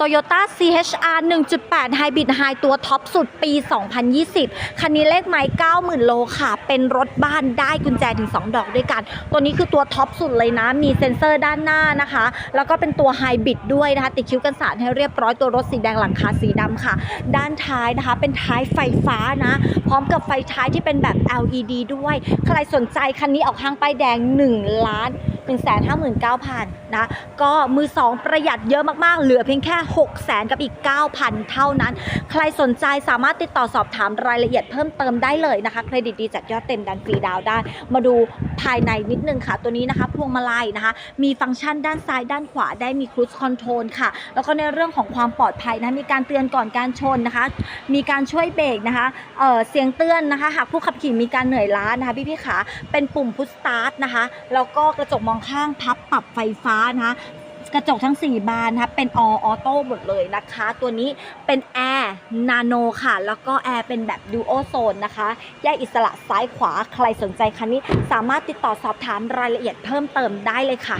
Toyota CHR 1.8 Hybrid High ตัวท็อปสุดปี 2020 คันนี้เลขไม้90,000 โลค่ะ เป็นรถบ้านได้กุญแจถึง 2 ดอกด้วยกัน ตัวนี้คือตัวท็อปสุดเลยนะ มีเซ็นเซอร์ด้านหน้านะคะ แล้วก็เป็นตัวไฮบริดด้วยนะคะ ติดคิ้วกันสารให้เรียบร้อย ตัวรถสีแดงหลังคาสีดำค่ะ ด้านท้ายนะคะ เป็นท้ายไฟฟ้านะ พร้อมกับไฟท้ายที่เป็นแบบ LED ด้วย ใครสนใจคันนี้ออกห้างป้ายแดง 1 ล้าน159,000นะก็มือ2ประหยัดเยอะมากๆ เหลือเพียงแค่ 600,000กับอีก 9,000 เท่านั้น ใครสนใจสามารถติดต่อสอบถามรายละเอียดเพิ่มเติมได้เลยนะคะเครดิตดีจัดยอดเต็มดันฟรีดาวได้ มาดูภายในนิดนึงค่ะ ตัวนี้นะคะพวงมาลัยนะคะ มีฟังก์ชันด้านซ้ายด้านขวาได้มีครู i คอนโทรลค่ะ แล้วก็ในเรื่องของความปลอดภัยนะมีการเตือนก่อนการชนนะคะ มีการช่วยเบรกนะคะเเสียงเตือนนะคะหากผู้ขับขี่มีการเหนื่อยล้านะคะพี่พี่ๆขาเป็นปุ่มพุชสตาร์ทนะคะแล้วก็กระจกมองข้างพับปรับไฟฟ้านะคะกระจกทั้ง 4 บานนะคะเป็นออโต้หมดเลยนะคะ ตัวนี้เป็นแอร์นาโนค่ะ แล้วก็แอร์เป็นแบบดูโอโซนนะคะ แยกอิสระซ้ายขวาใครสนใจคันนี้ สามารถติดต่อสอบถามรายละเอียดเพิ่มเติมได้เลยค่ะ